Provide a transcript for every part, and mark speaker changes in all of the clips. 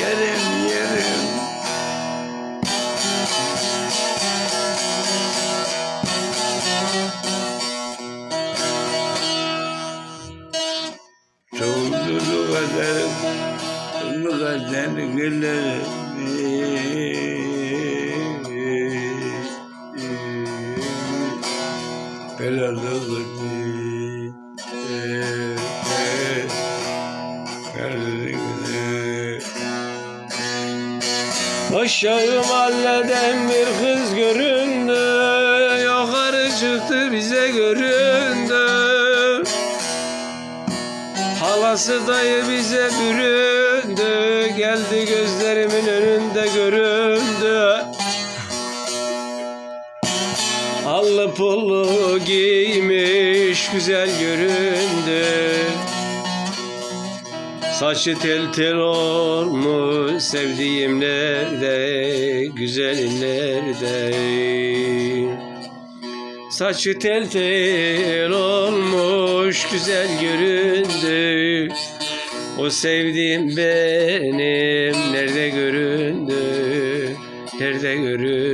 Speaker 1: yerim yerim. Soğudu kaderim, bu kader Belalı
Speaker 2: Aşağı mahalleden bir kız göründü. Yukarı çıktı bize göründü. Halası dayı bize büründü. Geldi gözlerimin önünde göründü. Allı pullu giymiş güzel göründü Saçı tel tel olmuş sevdiğim nerede güzelim nerede? Saçı tel tel olmuş güzel göründü. O sevdiğim benim nerede göründü? Nerede göründü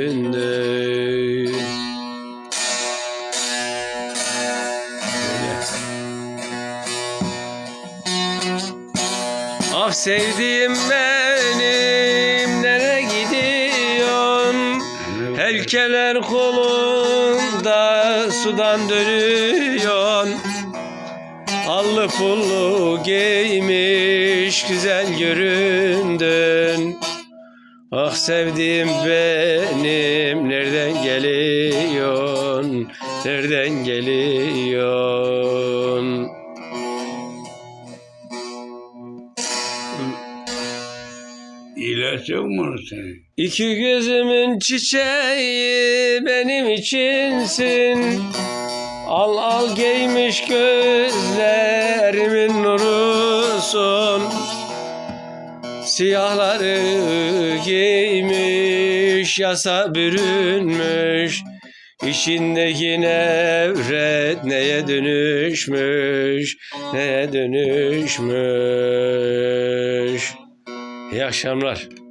Speaker 2: Ah sevdiğim benim nereye gidiyorsun? Helkeler kolunda sudan dönüyorsun. Allı pullu giymiş güzel göründün. Ah sevdiğim benim nereden geliyorsun? Nereden geliyorsun?
Speaker 1: İlaç yok mu senin?
Speaker 2: İki gözümün çiçeği benim içinsin. Al al giymiş gözlerimin nurusun. Siyahları giymiş yasa bürünmüş İçindeki nevret neye dönüşmüş Neye dönüşmüş İyi akşamlar.